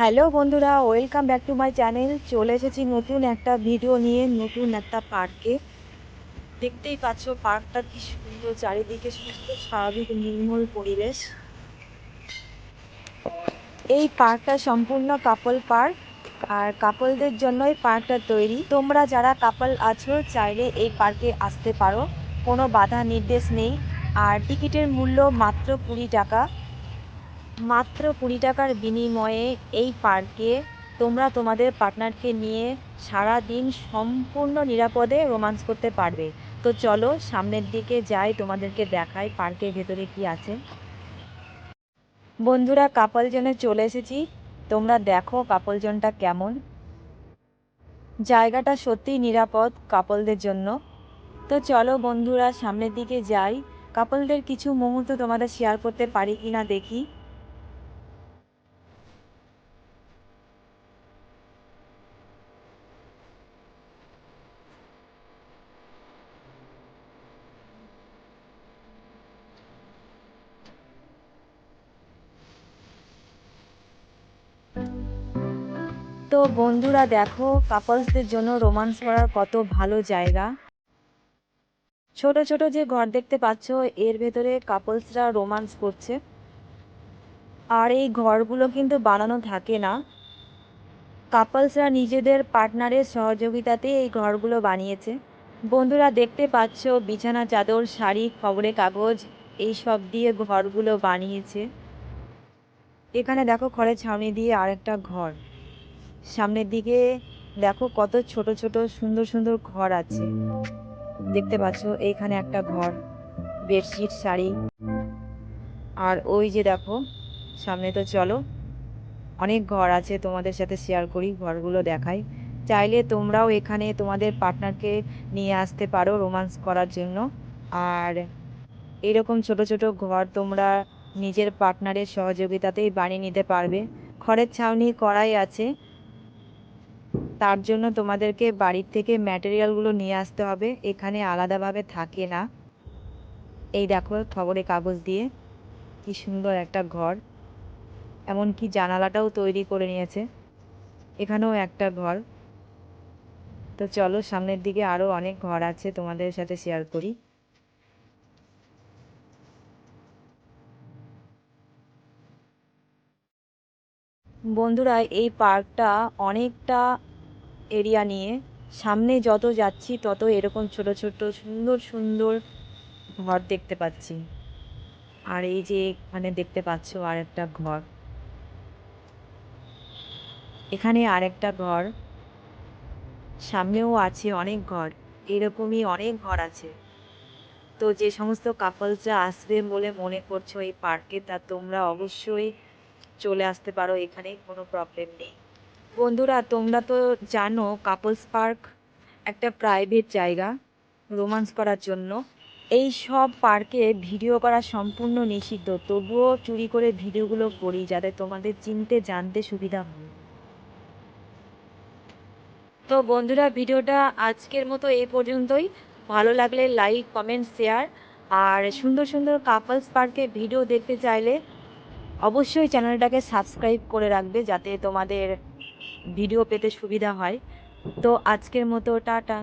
Hello বন্ধুরা, welcome back to my channel. চলে এসেছি নতুন একটা ভিডিও নিয়ে, নতুন একটা পার্কে। দেখতেই পাচ্ছ পার্কটা কি সুন্দর, চারিদিকে সুস্থ, স্বাভাবিক, নির্মল পরিবেশ। এই পার্কটা সম্পূর্ণ কাপল পার্ক আর কাপলদের জন্যই পার্কটা তৈরি। তোমরা যারা কাপল আছো, চাইলে এই পার্কে আসতে পারো। কোনো বাধা নির্দেশ নেই। আর টিকিটের মূল্য মাত্র কুড়ি টাকা। মাত্র কুড়ি টাকার বিনিময়ে এই পার্কে তোমরা তোমাদের পার্টনারকে নিয়ে সারা দিন সম্পূর্ণ নিরাপদে রোমান্স করতে পারবে। তো চলো, সামনের দিকে যাই, তোমাদেরকে দেখাই পার্কের ভেতরে কি আছে। বন্ধুরা কাপল জোনে চলে এসেছি। তোমরা দেখো কাপল জোনটা কেমন। জায়গাটা সত্যিই নিরাপদ কাপলদের জন্য। তো চলো বন্ধুরা, সামনের দিকে যাই। কাপলদের কিছু মুহূর্ত তোমাদের শেয়ার করতে পারি কিনা দেখি। তো বন্ধুরা দেখো কাপলসদের জন্য রোমান্স করার কত ভালো জায়গা। ছোট ছোট যে ঘর দেখতে পাচ্ছ, এর ভেতরে কাপলসরা রোমান্স করছে। আর এই ঘরগুলো কিন্তু বানানো থাকে না। কাপলসরা নিজেদের পার্টনারের সহযোগিতাতে এই ঘরগুলো বানিয়েছে। বন্ধুরা দেখতে পাচ্ছ, বিছানা, চাদর, শাড়ি, খবরের কাগজ, এই সব দিয়ে ঘরগুলো বানিয়েছে। এখানে দেখো খড়ের ছাউনি দিয়ে আরেকটা ঘর। সামনের দিকে দেখো কত ছোট ছোট সুন্দর সুন্দর ঘর আছে। দেখতে পাচ্ছ এইখানে একটা ঘর, বেডশিট, শাড়ি। আর ওই যে দেখো, সামনে তো চলো, অনেক ঘর আছে তোমাদের সাথে শেয়ার করি, ঘরগুলো দেখাই। চাইলে তোমরাও এখানে তোমাদের পার্টনারকে নিয়ে আসতে পারো রোমান্স করার জন্য। আর এরকম ছোট ছোট ঘর তোমরা নিজের পার্টনারের সহযোগিতাতেই বানিয়ে নিতে পারবে। খড়ের ছাউনি করাই আছে তার জন্য তোমাদেরকে বাড়ির থেকে ম্যাটেরিয়ালগুলো নিয়ে আসতে হবে। এখানে আলাদাভাবে থাকে না। এই দেখো খবরে কাগজ দিয়ে কি সুন্দর একটা ঘর। এমনকি জানালাটাও তৈরি করে নিয়েছে। এখানেও একটা ঘর। তো চলো, সামনের দিকে আরও অনেক ঘর আছে, তোমাদের সাথে শেয়ার করি। বন্ধুরা, এই পার্কটা অনেকটা এরিয়া নিয়ে। সামনে যত যাচ্ছি, তত এরকম ছোট ছোট, সুন্দর সুন্দর ঘর দেখতে পাচ্ছি। আর এই যে এখানে দেখতে পাচ্ছ আর একটা ঘর। এখানে আরেকটা ঘর। সামনেও আছে অনেক ঘর। এরকমই অনেক ঘর আছে। তো যে সমস্ত কাপলসরা আসবে বলে মনে করছ এই পার্কে তা তোমরা অবশ্যই চলে আসতে পারো। এখানে কোনো প্রবলেম নেই। বন্ধুরা, তোমরা তো জানো কাপলস পার্ক একটা প্রাইভেট জায়গা রোমান্স করার জন্য। এই সব পার্কে ভিডিও করা সম্পূর্ণ নিষিদ্ধ। তবুও চুরি করে ভিডিওগুলো করি যাতে তোমাদের চিনতে, জানতে সুবিধা হয়। তো বন্ধুরা ভিডিওটা আজকের মতো এই পর্যন্তই। ভালো লাগলে লাইক কমেন্ট শেয়ার আর সুন্দর সুন্দর কাপলস পার্কে ভিডিও দেখতে চাইলে অবশ্যই চ্যানেলটাকে সাবস্ক্রাইব করে রাখবে যাতে তোমাদের ভিডিও পেতে সুবিধা হয়। তো আজকের মতো টাটা।